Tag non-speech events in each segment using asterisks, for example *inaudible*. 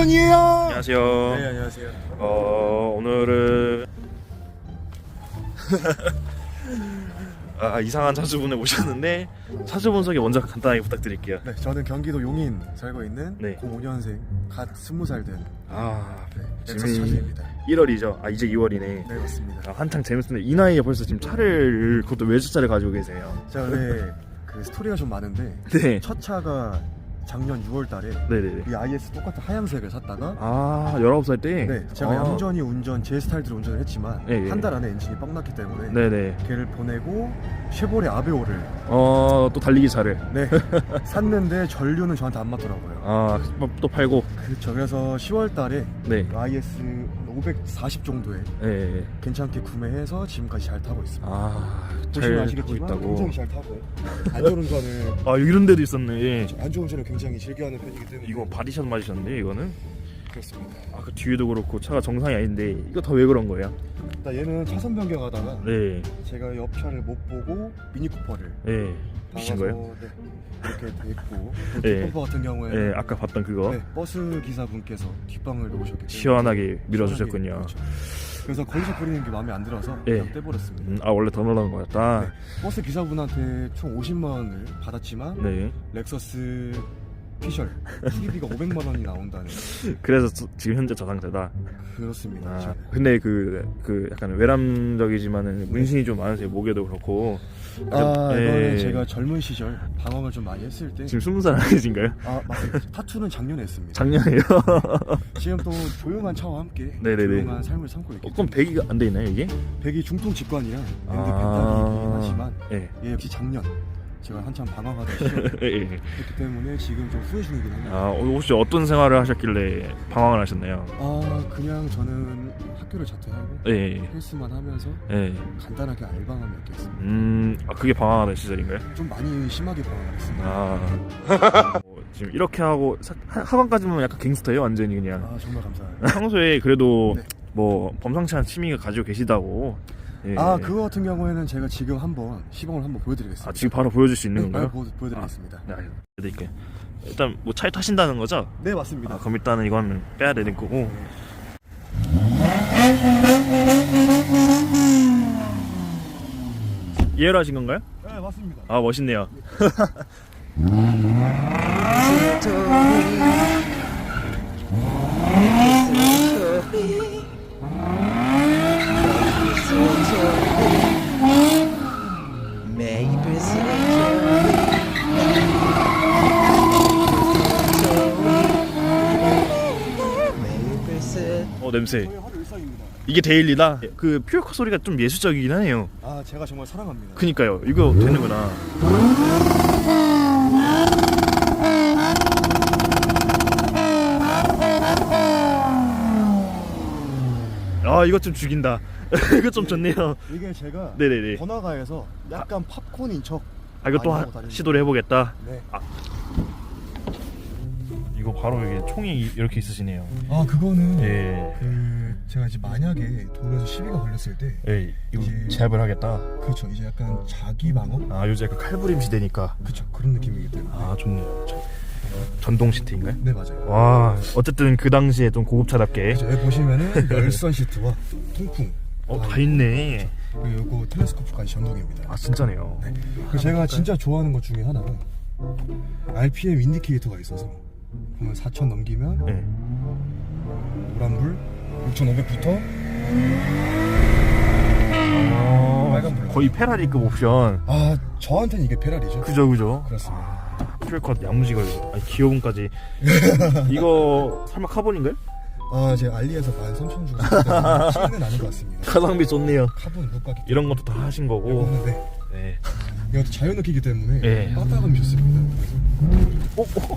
장현이에요. 안녕하세요. 네 안녕하세요. 어 오늘은 *laughs* 아 이상한 차주분을 모셨는데 차주분 소개 먼저 간단하게 부탁드릴게요. 네 저는 경기도 용인 살고 있는 네. 05년생 갓 20살 된 아 네, 지금 넥서스 차주입니다. 1월이죠. 아 이제 2월이네. 네 맞습니다. 아, 한창 재밌는데 이 나이에 벌써 지금 차를 그것도 외제차를 가지고 계세요. 제가 원래 그 스토리가 좀 많은데 네. 첫 차가 작년 6월 달에 네네네. 이 IS 똑같은 하얀색을 샀다가 아 19살 때. 네 제가 아, 얌전히 운전 제 스타일대로 운전을 했지만 예, 예. 한 달 안에 엔진이 뻥 났기 때문에 네네. 걔를 보내고 쉐보레 아베오를 어또 달리기 차를. 네 *laughs* 샀는데 전류는 저한테 안 맞더라고요. 아또 팔고. 그렇죠. 그래서 10월 달에 네. IS 540 정도에 네. 괜찮게 구매해서 지금까지 잘 타고 있습니다. 아, 보시면 잘 아시겠지만 타고 굉장히 있다고. 잘 타고 안전운전을 아, 이런 데도 있었네. 예. 안전운전을 굉장히 즐겨하는 편이기 때문에 이거 바디샷 맞으셨는데, 이거는? 그렇습니다. 아, 그 뒤에도 그렇고 차가 정상이 아닌데, 이거 다 왜 그런 거예요? 일단 얘는 차선 변경하다가 네. 제가 옆 차를 못 보고 미니 쿠퍼를 네. 미친 박아서, 거예요? 네, 이렇게 돼 있고 네. 쿠퍼 같은 경우에 네, 아까 봤던 그거. 네, 버스 기사분께서 뒷방을 놓으셨기 때문에 시원하게 밀어주셨군요. 그렇죠. 그래서 거기서 뿌리는 게 마음에 안 들어서 네. 그냥 떼버렸습니다. 음, 아, 원래 더 넣으려는 거였다. 네. 버스 기사분한테 총 50만 원을 받았지만 네. 렉서스 피셜 수리비가 500만 원이 나온다는 *laughs* 그래서 저- 지금 현재 저 상태다. 그렇습니다. 아, 지금. 근데 그, 그 약간 외람적이지만은 문신이 좀 많으세요. 목에도 그렇고. 아 예. 이거는 제가 젊은 시절 방황을 좀 많이 했을 때 지금 20살 아니신가요? 아, 맞습니다. 타투는 작년에 했습니다. 작년에요? 지금 또 조용한 차와 함께 네네네. 조용한 삶을 삶고 있기 어, 그럼 때문에 100이 안돼 있나요, 이게? 백이 중통 직관이랑 밴드 아. 벤달이긴 하지만 예. 얘 역시 작년 제가 한참 방황하던 *laughs* 예, 예. 때문에 지금 좀 후회 중이긴 합니다. 아, 혹시 어떤 생활을 하셨길래 방황을 하셨나요? 아 그냥 저는 학교를 자퇴하고 예, 예. 헬스만 하면서 예. 간단하게 알바만 몇 개 했습니다. 음, 아, 그게 방황하던 시절인가요? 좀 많이 심하게 방황을 했습니다. 아. 뭐, *laughs* 지금 이렇게 하고 사- 하- 하반까지면 약간 갱스터예요, 완전히 그냥. 아 정말 감사해요. 평소에 그래도 네. 뭐 범상치 않은 취미가 가지고 계시다고. 예. 아 그거 같은 경우에는 제가 지금 한번 시범을 한번 보여드리겠습니다. 아, 지금 바로 보여줄 수 있는 네, 건가요? 바로 보, 보여드리겠습니다. 네, 알려드릴게요. 일단 뭐 차에 타신다는 거죠? 네 맞습니다. 아, 그럼 일단은 이거는 빼야 되는 거고. 이해를 하신 건가요? 네 맞습니다. 아 멋있네요. *laughs* *laughs* Syrup. 어 냄새. 저희 하루 일상입니다. 이게 데일리다. 그 퓨어카 소리가 좀 예술적이긴 하네요. 아 제가 정말 사랑합니다. 그니까요. 이거 되는구나. 아 이거 좀 죽인다. *laughs* 이거 좀 좋네요. 이게 제가 네네네. 번화가에서 약간 팝콘인 척. 아 이거 또 많이 하- 하고 다닙니다. 시도를 해보겠다. 네. 이거 바로 이게 총이 이렇게 있으시네요. 아 그거는 예. 그 제가 이제 만약에 도로에서 시비가 걸렸을 때 예, 이거 이제- 제압을 하겠다. 그렇죠 이제 약간 자기 방어 아 요새 약간 칼부림 시대니까. 그렇죠 그런 느낌이기 때문에 아 좋네요. 저- 전동 시트인가요? 네 맞아요. 와 어쨌든 그 당시에 좀 고급차답게. 그렇죠 여기 보시면은 열선 시트와 통풍 어 다 있네. 그리고 요거 텔레스코프까지 전동입니다. 아 진짜네요. 그 제가 진짜 좋아하는 것 중에 하나가 RPM 인디케이터가 있어서 보면 4,000 넘기면 네. 노란불 6,500부터 빨간불. 거의 페라리급 옵션. 아 저한테는 이게 페라리죠. 그죠 그죠. 그렇습니다. 아, 퓨얼컷 야무지걸. 아니 기어본까지. *laughs* 이거 설마 카본인가요? 아 제가 알리에서 13,000원 주고 샀는데 차이는 아닌 것 같습니다. *laughs* 가성비 좋네요. 카본 룩각이 이런 것도 다 하신 거고. 이거는데 네. 이것도 자연 느끼기 때문에 네. 빠따감이 좋습니다. 그래서 오.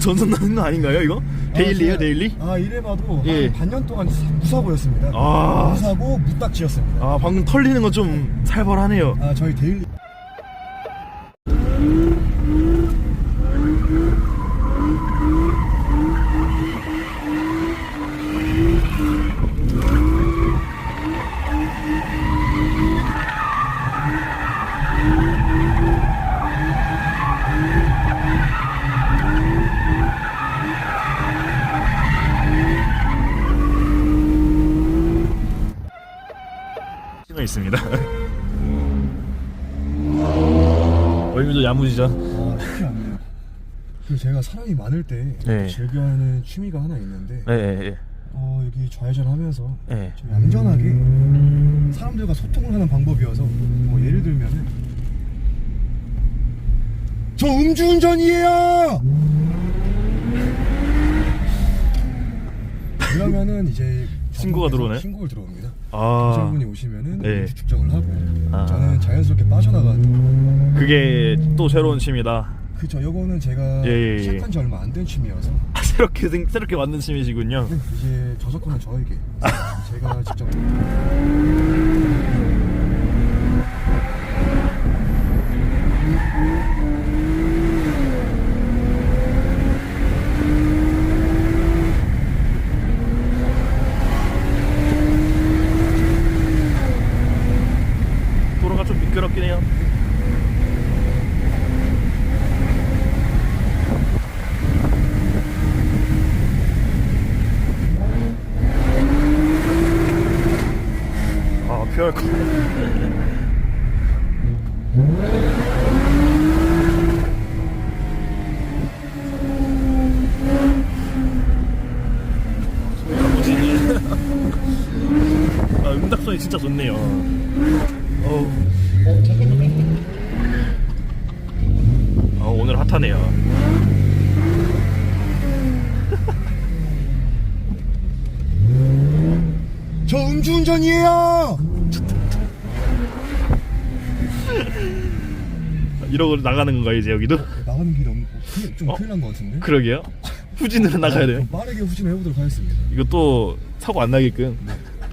*laughs* 전선 나는 거 아닌가요 이거? 데일리요 아, 데일리? 아 이래 봐도 예. 한 반년 동안 무사고였습니다 아. 무사고 무딱지였습니다 아 방금 털리는 건좀 살벌하네요 아 저희 데일리 신호 있습니다 *laughs* 얼미도 야무지죠 아 쉽지 않네요 그 제가 사람이 많을 때 네. 즐겨하는 취미가 하나 있는데 네네 어, 여기 좌회전하면서 네. 좀 얌전하게 사람들과 소통을 하는 방법이어서 뭐 예를 들면은 저 음주운전이에요. *laughs* 그러면은 이제 신고가 들어오나요? 신고가 들어옵니다. 아 경찰분이 오시면은 네. 측정을 하고 아. 저는 자연스럽게 빠져나가는. 그게 또 새로운 취미다 그죠? 요거는 제가 예, 예, 예. 시작한 지 얼마 안 된 취미여서 *laughs* 아, 새롭게 생- 새롭게 만든 취미시군요 네, 이제 저작권은 저에게 *laughs* 제가 직접 도로가 좀 미끄럽긴 해요. 아 피할 거. 아, *laughs* 음악성이 진짜 좋네요. 어우. 아, 오늘 핫하네요. 저 음주운전이에요. 이러고 나가는 건가 이제 여기도? 나가는 길이 없, 큰일- 좀 어? 큰일 난 것 같은데. 그러게요. *laughs* 후진으로 나가야 돼요. 좀 빠르게 후진을 해보도록 하겠습니다. 이거 또 사고 안 나게끔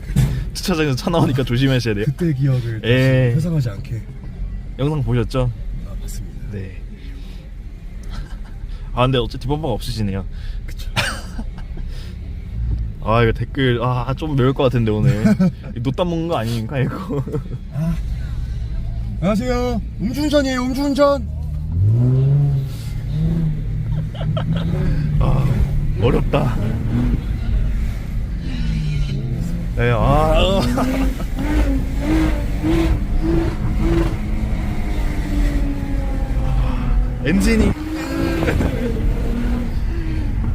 *laughs* 주차장에서 차 나오니까 조심하셔야 돼요. 그때 기억을. 다시 회상하지 않게. 영상 보셨죠? 아 맞습니다. 네. 아 근데 어째 뒷범퍼가 없으시네요. 아 이거 댓글 아 좀 매울 것 같은데 오늘 *laughs* 노땀 먹는 거 아닌가 이거. 아. 안녕하세요. 음주운전이에요. 음주운전. 아 어렵다. 네, 아. 엔진이 *laughs*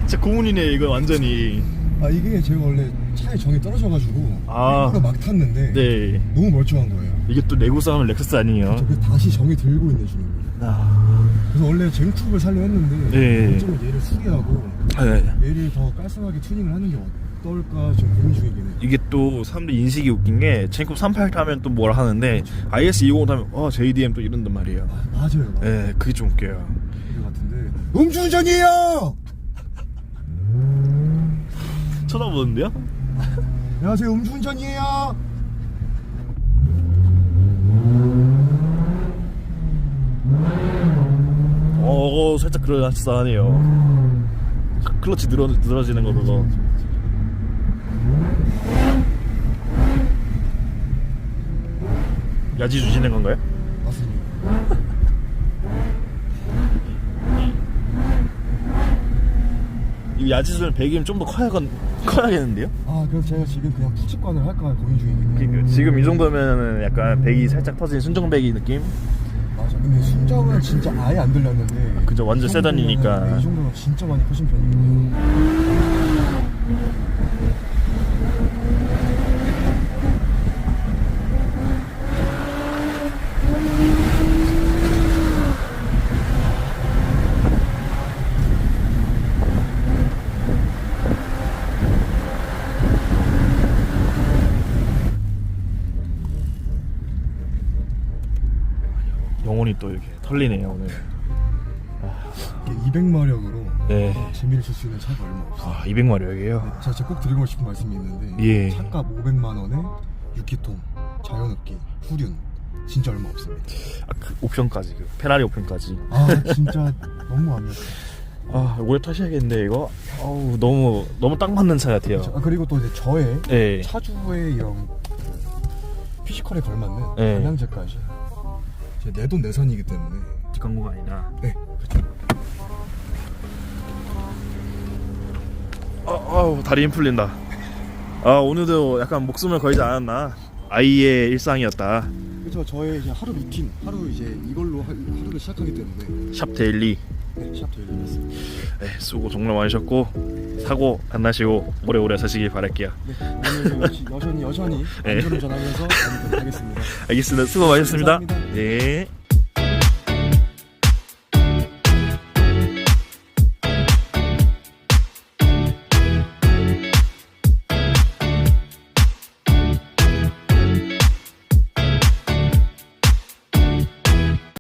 진짜 고문이네 이거 완전히 아 이게 제가 원래 차에 정이 떨어져가지고 아. 일부러 막 탔는데 네 너무 멀쩡한 거예요. 이게 또 레고 싸움은 렉서스 아니에요 그래서 다시 정이 들고 있는 중입니다. 아, 그래서 원래 쟁투를 살려 했는데 네. 어쩌면 얘를 수리하고 네. 얘를 더 깔끔하게 튜닝을 하는 게 어떨까 지금 고민 중이긴 해요. 이게 또 사람들 인식이 웃긴 게 젠쿱 38 타면 또 뭐라 하는데 IS 250 타면 어 JDM 또 이런단 말이에요 아, 맞아요. 맞아요. 예 그게 좀 웃겨요 그게 같은데 음주운전이에요. 쳐다보는데요? 안녕하세요. 음주운전이에요. 어 살짝 그럴싸하네요 클러치 늘어, 늘어지는 거 그거 야지 주시는 건가요? 맞습니다. 이 야지수는 배기면 좀 더 커야, 커야겠는데요? 아 그래서 제가 지금 그냥 푸직관을 할까 고민. 그러니까 지금 이 정도면 약간 배기 살짝 터진 순정 배기 느낌? 맞아. 근데 순정은 진짜 아예 안 들렸는데. 그죠, 완전 이 정도면은, 세단이니까. 네, 이 정도면 진짜 많이 커진 편이거든요. 영혼이 또 이렇게 털리네요 오늘 이게 200마력으로 네. 재미를 줄 수 있는 차가 얼마 없어요. 아 200마력이에요. 제가 진짜 꼭 드리고 싶은 말씀이 있는데 예. 차값 500만 원에 6기통, 자연흡기, 후륜 진짜 얼마 없습니다. 아, 그 옵션까지 그 페라리 옵션까지. 아 진짜 너무 완벽해. *laughs* 아 오래 타셔야겠는데 이거. 아우 너무 너무 딱 맞는 차 같아요. 아, 그리고 또 이제 저의 네. 차주의 이런 그 피지컬에 걸맞는 네. 영양제까지 제 내돈 내산이기 때문에 뒷광고가 아니라. 네 그렇죠. 아, 아우 다리 힘 풀린다. 아 오늘도 약간 목숨을 걸지 않았나. 아이의 일상이었다. 그렇죠 저의 이제 하루 루틴 하루 이제 이걸로 하, 하루를 시작하기 때문에 샵 데일리. 네, 샵. 네, 수고 정말 많으셨고 사고 안 나시고 오래오래 사시길 바랄게요. 네, 오늘 여전히 여전히 네. 안전운전하면서 여러분들 하겠습니다. *laughs* 알겠습니다. 수고 많으셨습니다. 감사합니다. 네.